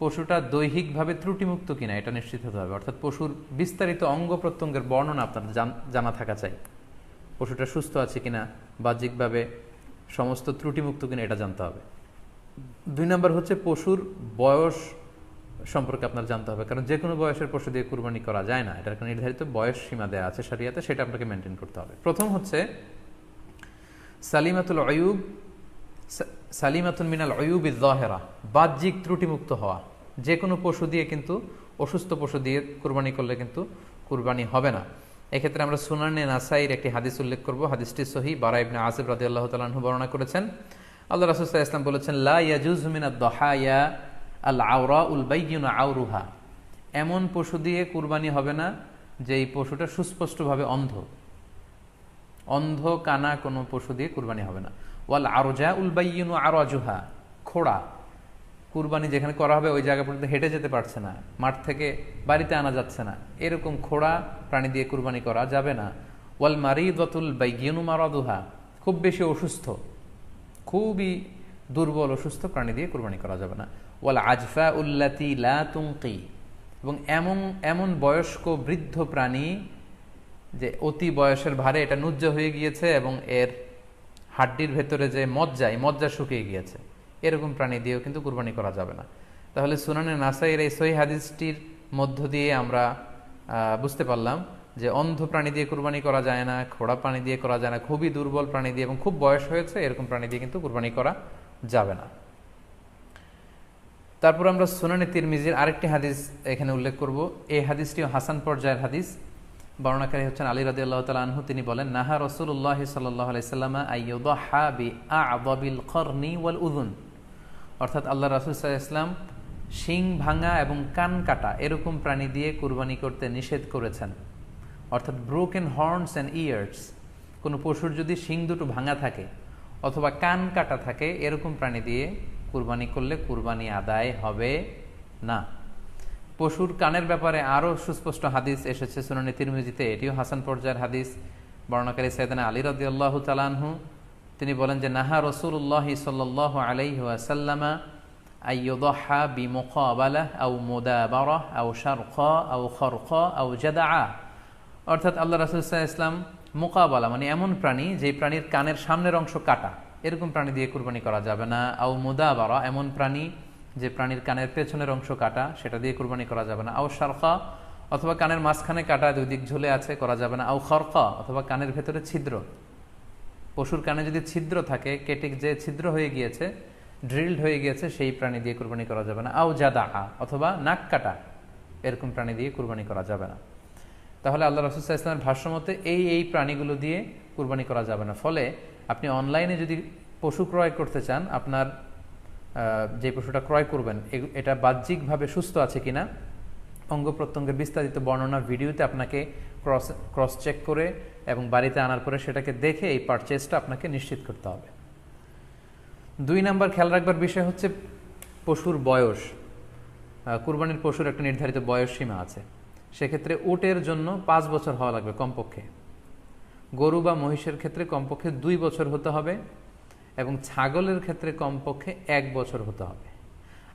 পশুটা দৈহিকভাবে ত্রুটিমুক্ত কিনা এটা নিশ্চিত হতে হবে। অর্থাৎ পশুর বিস্তারিত অঙ্গ প্রত্যঙ্গের বর্ণনা আপনার জানা থাকা চাই। পশুটা সুস্থ আছে কিনা, বাহ্যিকভাবে সমস্ত ত্রুটিমুক্ত কিনা এটা জানতে হবে। দুই নম্বর হচ্ছে পশুর বয়স সম্পর্কে আপনার জানতে হবে, কারণ যে কোনো বয়সের পশু দিয়ে কুরবানি করা যায় না। এটার একটা নির্ধারিত বয়স সীমা দেওয়া আছে সারিয়াতে সেটা আপনাকে মেনটেন করতে হবে। প্রথম হচ্ছে সালিমাতুল অয়ুব সা- সালিমাতুল মিনাল অয়ুব জহেরা বাহ্যিক ত্রুটিমুক্ত হওয়া। যে কোনো পশু দিয়ে কিন্তু, অসুস্থ পশু দিয়ে কুরবানি করলে কিন্তু কুরবানি হবে না। এক্ষেত্রে আমরা সুনানে নাসাইর একটি হাদিস উল্লেখ করব। হাদিসটি সহি, বারা ইবনে আসিফ রাদি আল্লাহ তালাহু বর্ণনা করেছেন। আল্লাহ রাসুল্লাহ ইসলাম বলেছেন, লা ইয়াজুজ মিনাদ দহায়া আল আওরা উল বাইয়ুনা আউরুহা এমন পশু দিয়ে কুরবানি হবে না যে এই পশুটা সুস্পষ্টভাবে অন্ধ। অন্ধ কানা কোনো পশু দিয়ে কুরবানি হবে না। ওয়াল আরজা উল বাইয়ুনু আরজুহা, খোড়া। কুরবানি যেখানে করা হবে ওই জায়গা পর্যন্ত হেঁটে যেতে পারছে না, মাঠ থেকে বাড়িতে আনা যাচ্ছে না। এরকম খোড়া প্রাণী দিয়ে কুরবানি করা যাবে না। ওয়াল মারিদাতুল বাইয়ুনু মারাদুহা, খুব বেশি অসুস্থ, খুবই দুর্বল, অসুস্থ প্রাণী দিয়ে কুরবানি করা যাবে না। ওয়াল আজফা উল্লাতি লা এবং এমন এমন বয়স্ক বৃদ্ধ প্রাণী যে অতি বয়সের ভারে এটা নুজ্জ হয়ে গিয়েছে এবং এর হাড্ডির ভেতরে যে মজ্জা, এই মজ্জা শুকিয়ে গিয়েছে। এরকম প্রাণী দিয়েও কিন্তু কুরবানি করা যাবে না। তাহলে সুনানে নাসাইয়ের এই সহি হাদিসটির মধ্য দিয়ে আমরা বুঝতে পারলাম যে অন্ধ প্রাণী দিয়ে কুরবানি করা যায় না, খোড়া প্রাণী দিয়ে করা যায় না, খুবই দুর্বল প্রাণী দিয়ে এবং খুব বয়স হয়েছে, এরকম প্রাণী দিয়ে কিন্তু কুরবানি করা যাবে না। তারপর আমরা সুনানি তিরমিজির আরেকটি হাদিস এখানে উল্লেখ করব। এই হাদিসটিও হাসান পর্যায়ের হাদিস। বর্ণাকারী হচ্ছেন আলী রাদি আল্লাহ আনহু। তিনি বলেন, নাহা রসুল্লাহ সাল্লাহ আলাইসাল্লামা আইয়ুদহা বি আবিল কর্নি ওয়াল উদুন অর্থাৎ আল্লাহ রাসুল ইসলাম শিং ভাঙা এবং কান কাটা এরকম প্রাণী দিয়ে কুরবানি করতে নিষেধ করেছেন। অর্থাৎ ব্রোকেন হর্নস অ্যান্ড ইয়ার্স কোনো পশুর যদি শিং দুটো ভাঙা থাকে অথবা কান কাটা থাকে, এরকম প্রাণী দিয়ে কুরবানি করলে কুরবানি আদায় হবে না। পশুর কানের ব্যাপারে আরও সুস্পষ্ট হাদিস এসেছে সুনানি তিরমিজিতে। এটিও হাসান পর্যায়ের হাদিস। বর্ণাকারী সৈদানা আলী রদি আল্লাহ তালানহু তিনি বলেন যে, নাহা রসুল্লাহ সাল্লাহ আলাইহি ওয়াসাল্লামা আইয়ুদহা বিমুকাবালা আও মুদাবারাহ আও শারখা আও খরখা আও জাদা। অর্থাৎ আল্লাহ রাসুল ইসলাম মোকাবালা মানে এমন প্রাণী যে প্রাণীর কানের সামনের অংশ কাটা। এরকম প্রাণী দিয়ে কুরবানি করা যাবে না। আও মুদাবারা, এমন প্রাণী যে প্রাণীর কানের পেছনের অংশ কাটা, সেটা দিয়ে কুরবানি করা যাবে না। আও শারখা, অথবা কানের মাঝখানে কাটা দুই দিক ঝুলে আছে, করা যাবে না। আও খরকা অথবা কানের ভেতরে ছিদ্র। পশুর কানে যদি ছিদ্র থাকে কেটে যে ছিদ্র হয়ে গিয়েছে, ড্রিলড হয়ে গিয়েছে, সেই প্রাণী দিয়ে কুরবানি করা যাবে না। আও জাদা, অথবা নাক কাটা, এরকম প্রাণী দিয়ে কুরবানি করা যাবে না। তাহলে আল্লাহ রসুল্লাহ ইসলামের ভাষ্যমতে এই এই প্রাণীগুলো দিয়ে কুরবানি করা যাবে না। ফলে আপনি অনলাইনে যদি পশু ক্রয় করতে চান, আপনার যে পশুটা ক্রয় করবেন এটা বাহ্যিকভাবে সুস্থ আছে কিনা, অঙ্গ প্রত্যঙ্গের বিস্তারিত বর্ণনা ভিডিওতে আপনাকে ক্রস ক্রস চেক করে এবং বাড়িতে আনার পরে সেটাকে দেখে এই পারচেসটা আপনাকে নিশ্চিত করতে হবে। দুই নাম্বার খেয়াল রাখবার বিষয় হচ্ছে পশুর বয়স। কুরবানির পশুর একটা নির্ধারিত বয়স সীমা আছে। সেক্ষেত্রে উটের জন্য পাঁচ বছর হওয়া লাগবে কমপক্ষে। গরু বা মহিষের ক্ষেত্রে কমপক্ষে দুই বছর হতে হবে। এবং ছাগলের ক্ষেত্রে কমপক্ষে এক বছর হতে হবে।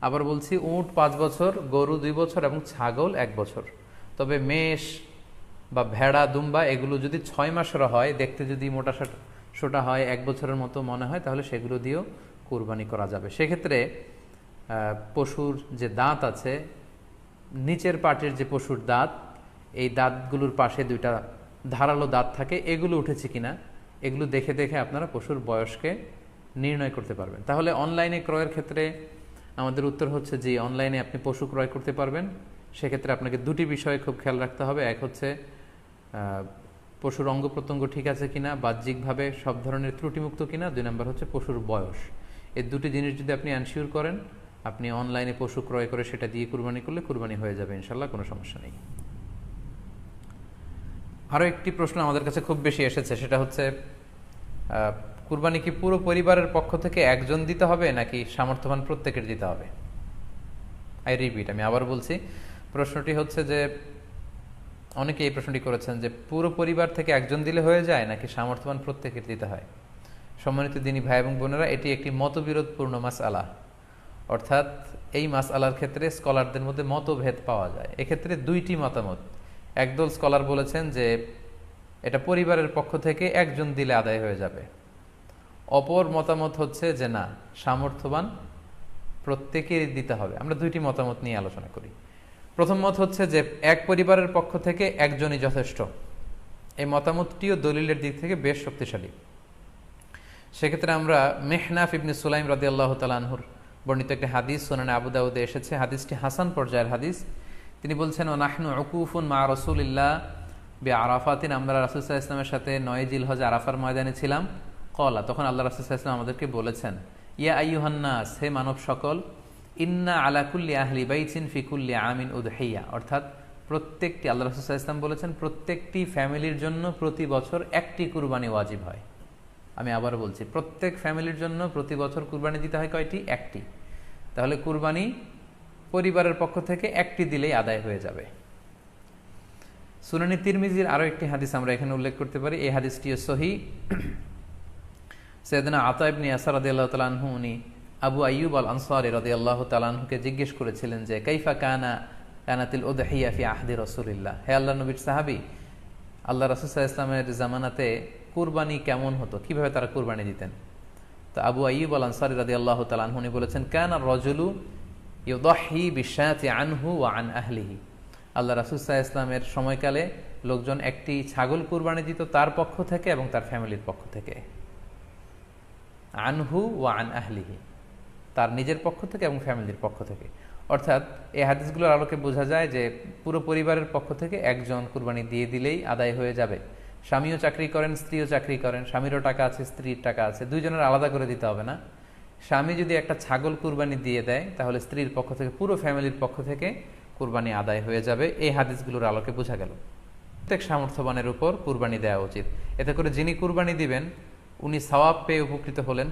আবার বলছি উট পাঁচ বছর, গরু দুই বছর এবং ছাগল এক বছর। তবে মেষ বা ভেড়া, দুম্বা এগুলো যদি ছয় মাসের হয়, দেখতে যদি মোটা সোটা- হয়, এক বছরের মতো মনে হয়, তাহলে সেগুলো দিয়েও কুরবানি করা যাবে। সেক্ষেত্রে পশুর যে দাঁত আছে, নিচের পাটের যে পশুর দাঁত, এই দাঁতগুলোর পাশে দুইটা ধারালো দাঁত থাকে, এগুলো উঠেছে কিনা, এগুলো দেখে দেখে আপনারা পশুর বয়সকে নির্ণয় করতে পারবেন। তাহলে অনলাইনে ক্রয়ের ক্ষেত্রে আমাদের উত্তর হচ্ছে যে অনলাইনে আপনি পশু ক্রয় করতে পারবেন। সেক্ষেত্রে আপনাকে দুটি বিষয়ে খুব খেয়াল রাখতে হবে। এক হচ্ছে পশুর অঙ্গ প্রত্যঙ্গ ঠিক আছে কিনা, বাহ্যিকভাবে সব ধরনের ত্রুটিমুক্ত কিনা। দুই নম্বর হচ্ছে পশুর বয়স। এই দুটি জিনিস যদি আপনি অ্যানশিওর করেন, আপনি অনলাইনে পশু ক্রয় করে সেটা দিয়ে কুরবানি করলে কুরবানি হয়ে যাবে ইনশাল্লাহ কোনো সমস্যা নেই। আরও একটি প্রশ্ন আমাদের কাছে খুব বেশি এসেছে, সেটা হচ্ছে কুরবানি কি পুরো পরিবারের পক্ষ থেকে একজন দিতে হবে, নাকি সামর্থ্যবান প্রত্যেকের দিতে হবে? আই রিপিট আমি আবার বলছি, প্রশ্নটি হচ্ছে যে অনেকে এই প্রশ্নটি করেছেন যে, পুরো পরিবার থেকে একজন দিলে হয়ে যায়, নাকি সামর্থ্যবান প্রত্যেকের দিতে হয়? সম্মানিত দিনী ভাই এবং বোনেরা, এটি একটি মতবিরোধপূর্ণ মাস আলা অর্থাৎ, এই মাস আলার ক্ষেত্রে স্কলারদের মধ্যে মতভেদ পাওয়া যায়। এক্ষেত্রে দুইটি মতামত। একদল স্কলার বলেছেন যে, এটা পরিবারের পক্ষ থেকে একজন দিলে আদায় হয়ে যাবে। অপর মতামত হচ্ছে যে না, সামর্থ্যবান প্রত্যেকেরই দিতে হবে। আমরা দুইটি মতামত নিয়ে আলোচনা করি। প্রথম মত হচ্ছে যে এক পরিবারের পক্ষ থেকে একজনই যথেষ্ট। এই মতামতটিও দলিলের দিক থেকে বেশ শক্তিশালী। সেক্ষেত্রে আমরা মেহনাফ ইবনে সুলাইম রাদি আল্লাহ তালানহুর বর্ণিত একটি হাদিস সোনানে আবু দাউদে এসেছে। হাদিসটি হাসান পর্যায়ের হাদিস। তিনি বলছেন ও নাহনু অকুফুন মা রসুলিল্লাহ বে আরাফাতিন। আমরা রাসুলসাহ ইসলামের সাথে নয় জিল হজ আরাফার ময়দানে ছিলাম। কলা, তখন আল্লাহ রাসুলসাহ ইসলাম আমাদেরকে বলেছেন, ইয়া আইয়ুহান্নাস, হে মানব সকল, ইন্না আলাকুল্লি আহলি বাইচিন ফিকুল্লি আমিন উদহাইয়া অর্থাৎ প্রত্যেকটি, আল্লাহ রসুল্লাহ ইসলাম বলেছেন, প্রত্যেকটি ফ্যামিলির জন্য প্রতি বছর একটি কুরবানি ওয়াজিব হয়। আমি আবার বলছি, প্রত্যেক ফ্যামিলির জন্য প্রতি বছর কুরবানি দিতে হয় কয়টি? একটি। তাহলে কুরবানি পরিবারের পক্ষ থেকে একটি দিলেই আদায় হয়ে যাবে। সুনানি তিরমিজির আরও একটি হাদিস আমরা এখানে উল্লেখ করতে পারি, এই হাদিসটিও সহি। সৈয়দনা আতা ইবনি আসার রদি আল্লাহ তালাহু উনি আবু আইয়ুব আল আনসারি রদি আল্লাহ তালাহুকে জিজ্ঞেস করেছিলেন যে, কাইফা কানা, কানাতিল উদহিয়া ফি আহদি রসুলিল্লাহ? হে আল্লাহ নবীর সাহাবি, আল্লাহ রসুল্লাহ ইসলামের জামানাতে কুরবানি কেমন হতো? কীভাবে তারা কুরবানি দিতেন? তো আবু আইব আল আনসারি রাদি আল্লাহ তালাহুনি বলেছেন, কেন রজুলু ইউদহি বিশ্বাতি আনহু ও আন আহলিহি। আল্লাহ রাসুসাহ ইসলামের সময়কালে লোকজন একটি ছাগল কুরবানি দিত তার পক্ষ থেকে এবং তার ফ্যামিলির পক্ষ থেকে। আনহু ও আন আহলিহি, তার নিজের পক্ষ থেকে এবং ফ্যামিলির পক্ষ থেকে। অর্থাৎ এই হাদিসগুলোর আলোকে বোঝা যায় যে পুরো পরিবারের পক্ষ থেকে একজন কুরবানি দিয়ে দিলেই আদায় হয়ে যাবে। স্বামীও চাকরি করেন, স্ত্রীও চাকরি করেন, স্বামীরও টাকা আছে, স্ত্রীর টাকা আছে, দুইজনের আলাদা করে দিতে হবে না। স্বামী যদি একটা ছাগল কুরবানি দিয়ে দেয়, তাহলে স্ত্রীর পক্ষ থেকে, পুরো ফ্যামিলির পক্ষ থেকে কুরবানি আদায় হয়ে যাবে। এই হাদিসগুলোর আলোকে বোঝা গেল। প্রত্যেক সামর্থ্যবানের উপর কুরবানি দেওয়া উচিত। এতে করে যিনি কুরবানি দিবেন উনি সওয়াব পেয়ে উপকৃত হলেন,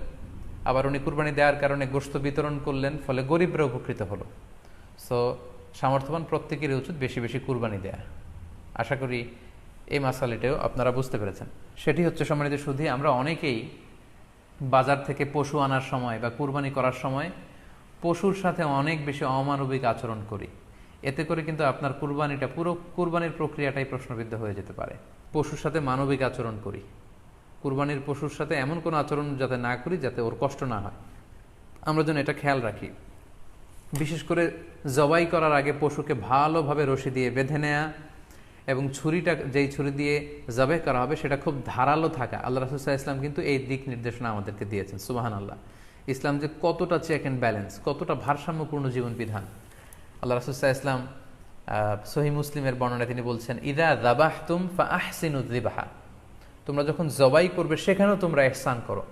আবার উনি কুরবানি দেওয়ার কারণে গোস্ত বিতরণ করলেন, ফলে গরিবরা উপকৃত হলো। সো সামর্থ্যবান প্রত্যেকেরই উচিত বেশি বেশি কুরবানি দেয়া। আশা করি এই মাসালিটাও আপনারা বুঝতে পেরেছেন। সেটি হচ্ছে সম্মানিত শুধু আমরা অনেকেই বাজার থেকে পশু আনার সময় বা কুরবানি করার সময় পশুর সাথে অনেক বেশি অমানবিক আচরণ করি। এতে করে কিন্তু আপনার কুরবানিটা পুরো কুরবানির প্রক্রিয়াটাই প্রশ্নবিদ্ধ হয়ে যেতে পারে। পশুর সাথে মানবিক আচরণ করি। কুরবানির পশুর সাথে এমন কোনো আচরণ যাতে না করি যাতে ওর কষ্ট না হয়। আমরা যেন এটা খেয়াল রাখি। বিশেষ করে জবাই করার আগে পশুকে ভালোভাবে রশি দিয়ে বেঁধে নেয়া এবং ছুরিটা, যেই ছুরি দিয়ে জবাই করা হবে সেটা খুব ধারালো থাকা। আল্লাহ রাসুসাহ ইসলাম কিন্তু এই দিক নির্দেশনা আমাদেরকে দিয়েছেন। সুবাহান আল্লাহ ইসলাম যে কতটা চেক অ্যান্ড ব্যালেন্স কতটা ভারসাম্যপূর্ণ জীবন বিধান আল্লাহ রাসুসাহ ইসলাম সহি মুসলিমের বর্ণনায় তিনি বলছেন, ইদা দাবাহ তুম ফা আহসিনুদ্দিবাহা তোমরা যখন জবাই করবে, সেখানেও তোমরা এহসান করো।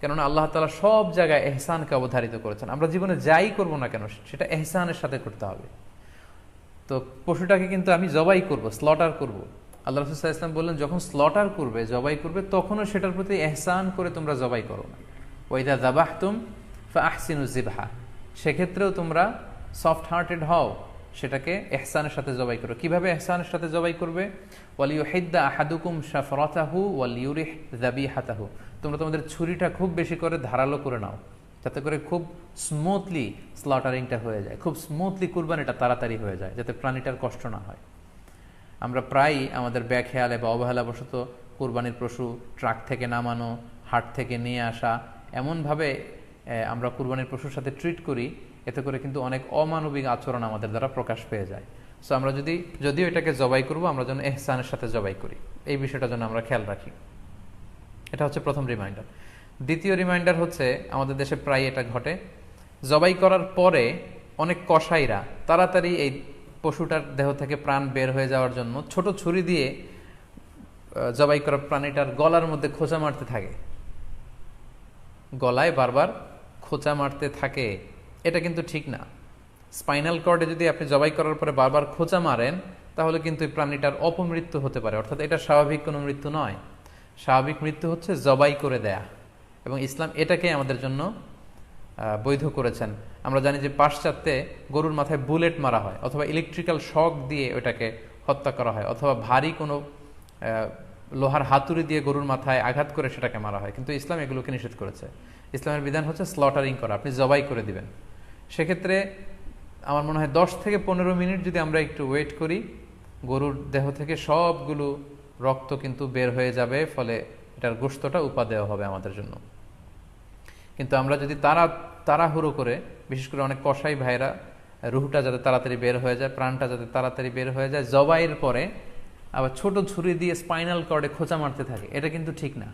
কেননা আল্লাহ তালা সব জায়গায় এহসানকে অবধারিত করেছেন। আমরা জীবনে যাই করব না কেন, সেটা এহসানের সাথে করতে হবে। তো পশুটাকে কিন্তু আমি জবাই করব স্লটার করব। আল্লাহ রসুল্লাহ ইসলাম বললেন, যখন স্লটার করবে, জবাই করবে, তখনও সেটার প্রতি এহসান করে তোমরা জবাই করো না। ওইদা জাবাহ তুম জিবাহা সেক্ষেত্রেও তোমরা সফট হার্টেড হও। সেটাকে এহসানের সাথে জবাই করো কীভাবে এহসানের সাথে জবাই করবে? ওয়ালিউ হেদ্দা আহাদুকুম শাফরাতাহু ওয়ালিউরিহ জাবি হাতাহু তোমরা তোমাদের ছুরিটা খুব বেশি করে ধারালো করে নাও, যাতে করে খুব স্মুথলি স্লটারিংটা হয়ে যায়। খুব স্মুথলি কুরবানিটা তাড়াতাড়ি হয়ে যায়, যাতে প্রাণীটার কষ্ট না হয়। আমরা প্রায়ই আমাদের ব্যাখেয়ালে বা অবহেলাবশত কুরবানির পশু ট্রাক থেকে নামানো, হাট থেকে নিয়ে আসা, এমনভাবে আমরা কুরবানির পশুর সাথে ট্রিট করি, এতে করে কিন্তু অনেক অমানবিক আচরণ আমাদের দ্বারা প্রকাশ পেয়ে যায়। সো আমরা যদি, যদিও এটাকে জবাই করব, আমরা যেন এহসানের সাথে জবাই করি। এই বিষয়টা যেন আমরা খেয়াল রাখি। এটা হচ্ছে প্রথম রিমাইন্ডার দ্বিতীয় রিমাইন্ডার হচ্ছে, আমাদের দেশে প্রায় এটা ঘটে। জবাই করার পরে অনেক কসাইরা তাড়াতাড়ি এই পশুটার দেহ থেকে প্রাণ বের হয়ে যাওয়ার জন্য ছোট ছুরি দিয়ে জবাই করা প্রাণীটার গলার মধ্যে খোঁচা মারতে থাকে। গলায় বারবার খোঁচা মারতে থাকে, এটা কিন্তু ঠিক না। স্পাইনাল কর্ডে যদি আপনি জবাই করার পরে বারবার খোঁচা মারেন, তাহলে কিন্তু এই প্রাণীটার অপমৃত্যু হতে পারে। অর্থাৎ এটা স্বাভাবিক কোনো মৃত্যু নয়। স্বাভাবিক মৃত্যু হচ্ছে জবাই করে দেয়া। এবং ইসলাম এটাকে আমাদের জন্য বৈধ করেছেন। আমরা জানি যে পাশ্চাত্যে গরুর মাথায় বুলেট মারা হয়, অথবা ইলেকট্রিক্যাল শক দিয়ে ওটাকে হত্যা করা হয়, অথবা ভারী কোনো লোহার হাতুড়ি দিয়ে গরুর মাথায় আঘাত করে সেটাকে মারা হয়। কিন্তু ইসলাম এগুলোকে নিষেধ করেছে। ইসলামের বিধান হচ্ছে স্লটারিং করা, আপনি জবাই করে দিবেন। সেক্ষেত্রে আমার মনে হয় দশ থেকে পনেরো মিনিট যদি আমরা একটু ওয়েট করি, গরুর দেহ থেকে সবগুলো রক্ত কিন্তু বের হয়ে যাবে, ফলে এটার গোস্তটা উপা দেওয়া হবে আমাদের জন্য। কিন্তু আমরা যদি তারা, তাড়াহুড়ো করে, বিশেষ করে অনেক কষাই ভাইরা, রুহুটা যাতে তাড়াতাড়ি বের হয়ে যায়, প্রাণটা যাতে তাড়াতাড়ি বের হয়ে যায়, জবাইয়ের পরে আবার ছোট ছুরি দিয়ে স্পাইনাল কর্ডে খোঁচা মারতে থাকে। এটা কিন্তু ঠিক না।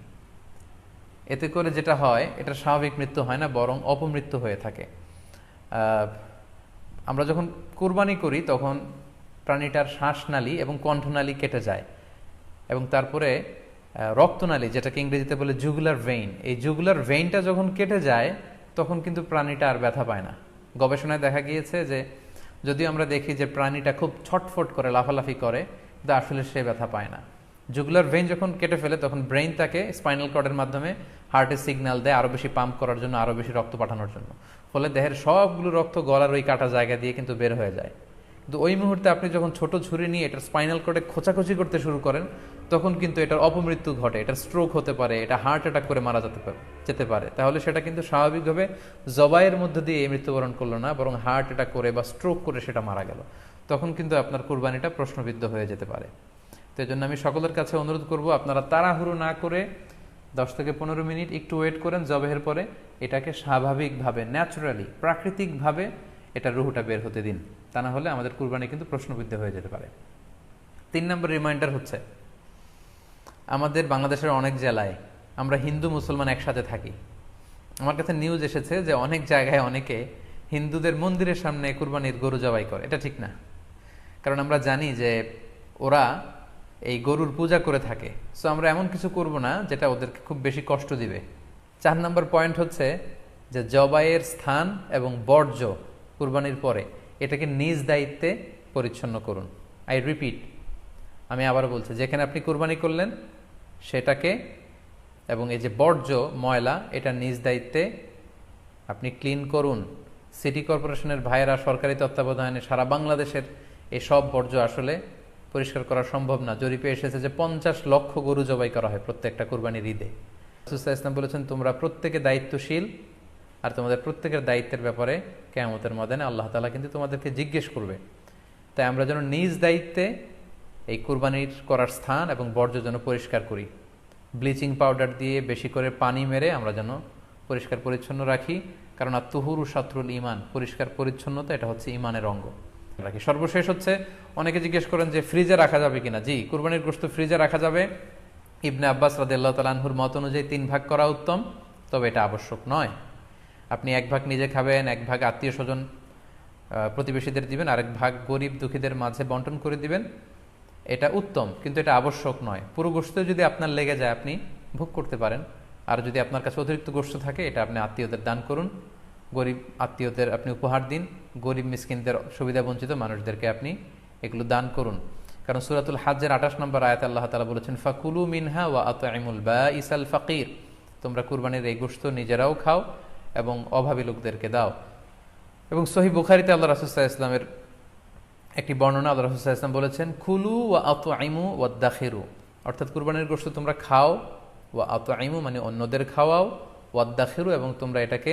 এতে করে যেটা হয়, এটা স্বাভাবিক মৃত্যু হয় না, বরং অপমৃত্যু হয়ে থাকে। আমরা যখন কোরবানি করি, তখন প্রাণীটার শ্বাসনালী এবং কণ্ঠনালী কেটে যায়। এবং তারপরে রক্তনালী, যেটাকে ইংরেজিতে বলে জুগুলার ভেইন এই জুগুলার ভেইনটা যখন কেটে যায়, তখন কিন্তু প্রাণীটা আর ব্যথা পায় না। গবেষণায় দেখা গিয়েছে যে, যদিও আমরা দেখি যে প্রাণীটা খুব ছটফট করে, লাফালাফি করে কিন্তু আসলে সে ব্যথা পায় না। জুগুলার ভেইন যখন কেটে ফেলে, তখন ব্রেইন তাকে স্পাইনাল কর্ডের মাধ্যমে হার্টের সিগন্যাল দেয় আরও বেশি পাম্প করার জন্য আরও বেশি রক্ত পাঠানোর জন্য। ফলে দেহের সবগুলো রক্ত গলার ওই কাটা জায়গা দিয়ে কিন্তু বের হয়ে যায়। কিন্তু ওই মুহূর্তে আপনি যখন ছোট ছুরি নিয়ে এটার স্পাইনাল কর্ডে খোঁচাখুচি করতে শুরু করেন, তখন কিন্তু এটার অপমৃত্যু ঘটে, এটার স্ট্রোক হতে পারে, এটা হার্ট অ্যাটাক করে মারা যেতে পারে যেতে পারে। তাহলে সেটা কিন্তু স্বাভাবিকভাবে জবাইয়ের মধ্যে দিয়ে মৃত্যুবরণ করল না, বরং হার্ট অ্যাটাক করে বা স্ট্রোক করে সেটা মারা গেল। তখন কিন্তু আপনার কুরবানিটা প্রশ্নবিদ্ধ হয়ে যেতে পারে। তো এই জন্য আমি সকলের কাছে অনুরোধ করব, আপনারা তাড়াহুড়ো না করে দশ থেকে পনেরো মিনিট একটু ওয়েট করেন জবেহের পরে। এটাকে স্বাভাবিকভাবে ন্যাচারালি প্রাকৃতিকভাবে এটা রুহুটা বের হতে দিন। তা না হলে আমাদের কুরবানি কিন্তু প্রশ্নবিদ্ধ হয়ে যেতে পারে। তিন নম্বর রিমাইন্ডার হচ্ছে, আমাদের বাংলাদেশের অনেক জেলায় আমরা হিন্দু মুসলমান একসাথে থাকি। আমার কাছে নিউজ এসেছে যে অনেক জায়গায় অনেকে হিন্দুদের মন্দিরের সামনে কুরবানির গরু জবাই করে। এটা ঠিক না। কারণ আমরা জানি যে ওরা এই গরুর পূজা করে থাকে। সো আমরা এমন কিছু করব না যেটা ওদেরকে খুব বেশি কষ্ট দিবে। চার নম্বর পয়েন্ট হচ্ছে যে জবাইয়ের স্থান এবং বর্জ্য কুরবানির পরে এটাকে নিজ দায়িত্বে পরিচ্ছন্ন করুন। আই রিপিট আমি আবার বলছি, যেখানে আপনি কুরবানি করলেন, সেটাকে এবং এই যে বর্জ্য, ময়লা, এটা নিজ দায়িত্বে আপনি ক্লিন করুন। সিটি কর্পোরেশনের ভাইয়েরা সরকারি তত্ত্বাবধানে সারা বাংলাদেশের এই সব বর্জ্য আসলে পরিষ্কার করা সম্ভব না। জরিপে এসেছে যে পঞ্চাশ লক্ষ গরু জবাই করা হয় প্রত্যেকটা কুরবানির ঈদে। সুস্তা ইসলাম বলেছেন, তোমরা প্রত্যেকে দায়িত্বশীল আর তোমাদের প্রত্যেকের দায়িত্বের ব্যাপারে কেয়ামতের ময়দানে আল্লাহ তালা কিন্তু তোমাদেরকে জিজ্ঞেস করবে। তাই আমরা যেন নিজ দায়িত্বে এই কুরবানির করার স্থান এবং বর্জ্য যেন পরিষ্কার করি। ব্লিচিং পাউডার দিয়ে বেশি করে পানি মেরে আমরা যেন পরিষ্কার পরিচ্ছন্ন রাখি। কারণ তুহুরু সাতরুল ইমান পরিষ্কার পরিচ্ছন্নতা এটা হচ্ছে ইমানের অঙ্গ। রাখি। সর্বশেষ হচ্ছে, অনেকে জিজ্ঞেস করেন যে ফ্রিজে রাখা যাবে কিনা। জি, কুরবানির গোস্ত ফ্রিজে রাখা যাবে। ইবনে আব্বাস রাদিল্লাহ তালাহুর মত অনুযায়ী তিন ভাগ করা উত্তম, তবে এটা আবশ্যক নয়। আপনি এক ভাগ নিজে খাবেন, এক ভাগ আত্মীয় স্বজন প্রতিবেশীদের দিবেন, আরেক ভাগ গরিব দুঃখীদের মাঝে বন্টন করে দিবেন। এটা উত্তম, কিন্তু এটা আবশ্যক নয়। পুরো গোস্ত যদি আপনার লেগে যায়, আপনি ভোগ করতে পারেন। আর যদি আপনার কাছে অতিরিক্ত গোস্ত থাকে, এটা আপনি আত্মীয়দের দান করুন। গরিব আত্মীয়দের আপনি উপহার দিন, গরিব মিসকিনদের সুবিধা বঞ্চিত মানুষদেরকে আপনি এগুলো দান করুন। কারণ সুরাতুল হাজের আঠাশ নম্বর আয়াত আল্লাহ তালা বলেছেন, ফাকুলু মিনহা ওয়া আতআইমুল বা ইসাল ফাকির। তোমরা কুরবানির এই গোস্ত নিজেরাও খাও এবং অভাবী লোকদেরকে দাও। এবং সহি বুখারিতে আল্লাহ রাসুসাহ ইসলামের একটি বর্ণনা আল্লাহ রাসুসাহ ইসলাম বলেছেন খুলু ওয়া আত আইমু ওয়া দাখেরু অর্থাৎ কুরবানির গোস্ত তোমরা খাও, ওয়া আত আইমু মানে অন্যদের খাওয়াও, ওয়া দাখেরু এবং তোমরা এটাকে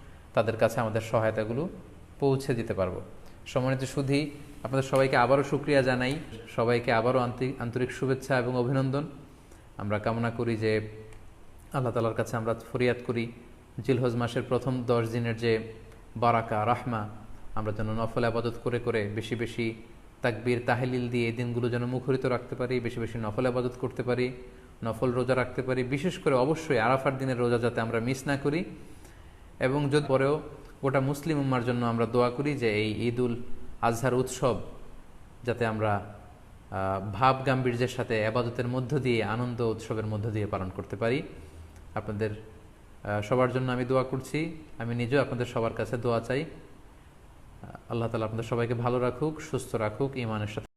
তাদের কাছে আমাদের সহায়তাগুলো পৌঁছে দিতে পারব। সম্মানিত শুধু আপনাদের সবাইকে আবারও সুক্রিয়া জানাই। সবাইকে আবারও আন্তরিক শুভেচ্ছা এবং অভিনন্দন। আমরা কামনা করি যে আল্লাহ তালার কাছে আমরা ফরিয়াদ করি, জিলহজ মাসের প্রথম দশ দিনের যে বারাকা, রাহমা, আমরা যেন নফল আবাদত করে করে বেশি বেশি তাকবির, তাহলিল দিয়ে এই দিনগুলো যেন মুখরিত রাখতে পারি, বেশি বেশি নফল আবাদত করতে পারি, নফল রোজা রাখতে পারি। বিশেষ করে অবশ্যই আরাফার দিনের রোজা যাতে আমরা মিস না করি। এবং যদি পরেও গোটা মুসলিম উম্মার জন্য আমরা দোয়া করি যে এই ঈদ উল আজহার উৎসব যাতে আমরা ভাব গাম্ভীর্যের সাথে আবাদতের মধ্য দিয়ে, আনন্দ উৎসবের মধ্য দিয়ে পালন করতে পারি। আপনাদের সবার জন্য আমি দোয়া করছি। আমি নিজেও আপনাদের সবার কাছে দোয়া চাই। আল্লাহ তালা আপনাদের সবাইকে ভালো রাখুক, সুস্থ রাখুক ইমানের সাথে